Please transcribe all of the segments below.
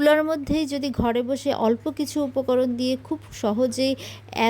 চুলার মধ্যেই যদি ঘরে বসে অল্প কিছু উপকরণ দিয়ে খুব সহজেই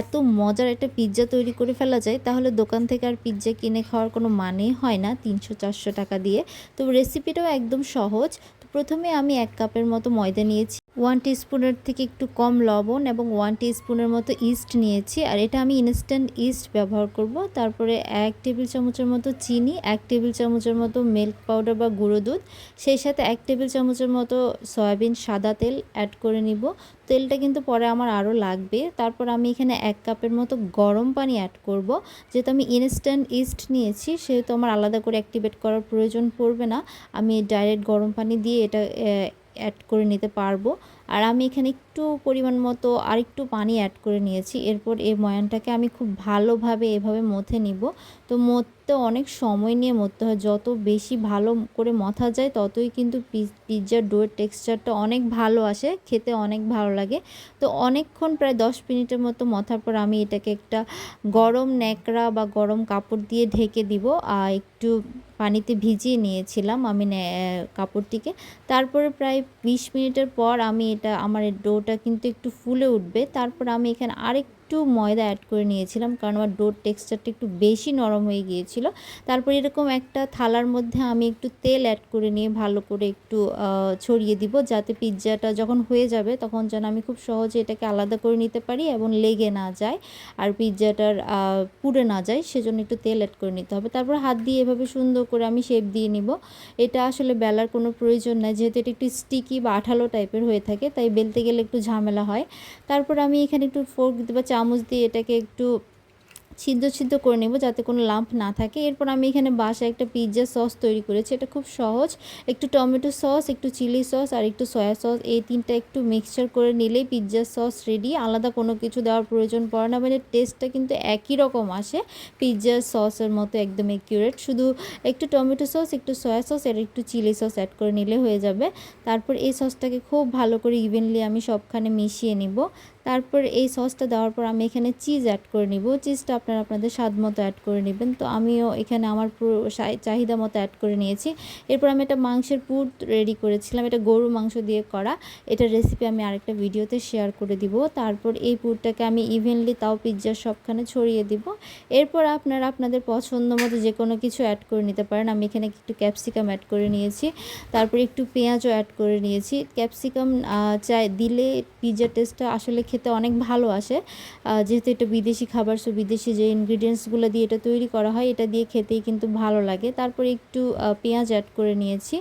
এত মজার একটা পিৎজা তৈরি করে ফেলা যায়, তাহলে দোকান থেকে আর পিৎজা কিনে খাওয়ার কোনো মানেই হয় না তিনশো চারশো টাকা দিয়ে। তো রেসিপিটাও একদম সহজ। প্রথমে আমি এক কাপের মতো ময়দা নিয়েছি ওয়ান স্পুনের থেকে একটু কম লবণ এবং ওয়ান স্পুনের মতো ইস্ট নিয়েছি আর এটা আমি ইনস্ট্যান্ট ইস্ট ব্যবহার করব। তারপরে এক টেবিল চামচের মতো চিনি, এক টেবিল চামচের মতো মিল্ক পাউডার বা গুঁড়ো দুধ, সেই সাথে এক টেবিল চামচের মতো সয়াবিন সাদা তেল অ্যাড করে নিব। তেলটা কিন্তু পরে আমার আরও লাগবে। তারপর আমি এখানে এক কাপের মতো গরম পানি অ্যাড করব। যেহেতু আমি ইনস্ট্যান্ট ইস্ট নিয়েছি, সেহেতু আমার আলাদা করে অ্যাক্টিভেট করার প্রয়োজন পড়বে না। আমি ডাইরেক্ট গরম পানি দিয়ে এটা অ্যাড করে নিতে পারব। আর আমি এখানে একটু পরিমাণ মতো আর একটু পানি অ্যাড করে নিয়েছি। এরপর এই ময়ানটাকে আমি খুব ভালোভাবে এভাবে মথে নিব। তো মথতে অনেক সময় নিয়ে মথতে হয়। যত বেশি ভালো করে মথা যায়, ততই কিন্তু পিৎজার ডোয়ের টেক্সচারটা অনেক ভালো আসে। খেতে অনেক ভালো লাগে। তো অনেকক্ষণ প্রায় দশ মিনিটের মতো মথার পর আমি এটাকে একটা গরম ন্যাকড়া বা গরম কাপড় দিয়ে ঢেকে দিব। আর একটু পানিতে ভিজিয়ে নিয়েছিলাম আমি কাপড়টিকে। তারপরে প্রায় বিশ মিনিটের পর আমি এটা, আমার ডোটা কিন্তু একটু ফুলে উঠবে। তারপর আমি এখানে আরেক একটু ময়দা অ্যাড করে নিয়েছিলাম, কারণ আমার ডোর টেক্সচারটা একটু বেশি নরম হয়ে গিয়েছিল। তারপর এরকম একটা থালার মধ্যে আমি একটু তেল অ্যাড করে নিয়ে ভালো করে একটু ছড়িয়ে দিব, যাতে পিৎজাটা যখন হয়ে যাবে তখন যেন আমি খুব সহজে এটাকে আলাদা করে নিতে পারি এবং লেগে না যায় আর পিৎজাটার পুড়ে না যায়, সেজন্য একটু তেল অ্যাড করে নিতে হবে। তারপর হাত দিয়ে এভাবে সুন্দর করে আমি শেপ দিয়ে নিব। এটা আসলে বেলার কোনো প্রয়োজন নাই, যেহেতু এটা একটু স্টিকি বা আঠালো টাইপের হয়ে থাকে, তাই বেলতে গেলে একটু ঝামেলা হয়। তারপর আমি এখানে একটু ফোর্ক বা দিয়ে এটাকে একটু ছিদ্র ছিদ্র করে নেব যাতে কোনো লাম্প না থাকে। এরপর আমি এখানে বাসায় একটা পিৎজা সস তৈরি করেছি। এটা খুব সহজ। একটু টমেটো সস, একটু চিলি সস আর একটু সয়া সস এই তিনটা একটু মিক্সচার করে নিলেই পিৎজা সস রেডি। আলাদা কোনো কিছু দেওয়ার প্রয়োজন পড়ে না। মানে টেস্টটা কিন্তু একই রকম আসে। পিৎজা সসের মতো একদম একিউরেট শুধু একটু টমেটো সস, একটু সয়া সস আর একটু চিলি সস অ্যাড করে নিলে হয়ে যাবে। তারপর এই সসটাকে খুব ভালো করে ইভেনলি আমি সবখানে মিশিয়ে নিব। তারপর এই সসটা দেওয়ার পর আমি এখানে চিজ অ্যাড করে নিব। চিজটা আপনারা আপনাদের স্বাদ মতো অ্যাড করে নেবেন। তো আমিও এখানে আমার পুরো চাহিদা মতো অ্যাড করে নিয়েছি। এরপর আমি একটা মাংসের পুর রেডি করেছিলাম। এটা গরু মাংস দিয়ে করা। এটা রেসিপি আমি আরেকটা ভিডিওতে শেয়ার করে দিব। তারপর এই পুরটাকে আমি ইভেনলি তাও পিৎজার সবখানে ছড়িয়ে দিব। এরপর আপনারা আপনাদের পছন্দ মতো যে কোনো কিছু অ্যাড করে নিতে পারেন। আমি এখানে একটু ক্যাপসিকাম অ্যাড করে নিয়েছি। তারপর একটু পেঁয়াজও অ্যাড করে নিয়েছি। ক্যাপসিকাম চাই দিলে পিৎজার টেস্টটা আসলে খেতে অনেক ভালো আসে। যেহেতু এটা বিদেশি খাবার সো বিদেশি যে ইনগ্রিডিয়েন্টসগুলো দিয়ে এটা তৈরি করা হয়, এটা দিয়ে খেতেই কিন্তু ভালো লাগে। তারপরে একটু পেঁয়াজ অ্যাড করে নিয়েছি।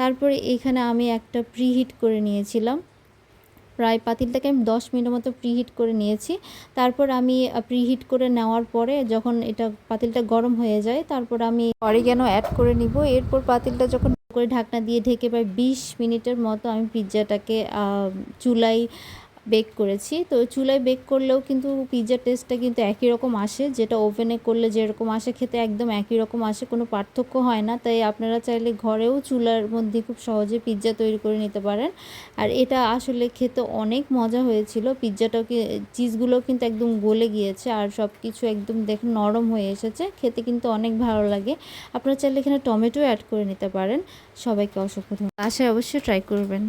তারপরে এখানে আমি একটা প্রিহিট করে নিয়েছিলাম। প্রায় পাতিলটাকে আমি দশ মিনিটের মতো প্রিহিট করে নিয়েছি। তারপর আমি প্রিহিট করে নেওয়ার পরে যখন এটা পাতিলটা গরম হয়ে যায়, তারপর আমি অরিগ্যানো অ্যাড করে নিব। এরপর পাতিলটা যখন করে ঢাকনা দিয়ে ঢেকে প্রায় বিশ মিনিটের মতো আমি পিৎজাটাকে চুলায় বেক করেছি। তো চুলায় বেক করলেও কিন্তু পিৎজার টেস্টটা কিন্তু একই রকম আসে। যেটা ওভেনে করলে যেরকম আসে, খেতে একদম একই রকম আসে, কোনো পার্থক্য হয় না। তাই আপনারা চাইলে ঘরেও চুলার মধ্যে খুব সহজে পিৎজা তৈরি করে নিতে পারেন। আর এটা আসলে খেতে অনেক মজা হয়েছিল। পিৎজাটাও কি চিজগুলোও কিন্তু একদম গলে গিয়েছে। আর সব কিছু একদম দেখেন নরম হয়ে এসেছে। খেতে কিন্তু অনেক ভালো লাগে। আপনারা চাইলে এখানে টমেটো অ্যাড করে নিতে পারেন। সবাইকে অসংখ্য আশায় অবশ্যই ট্রাই করবেন।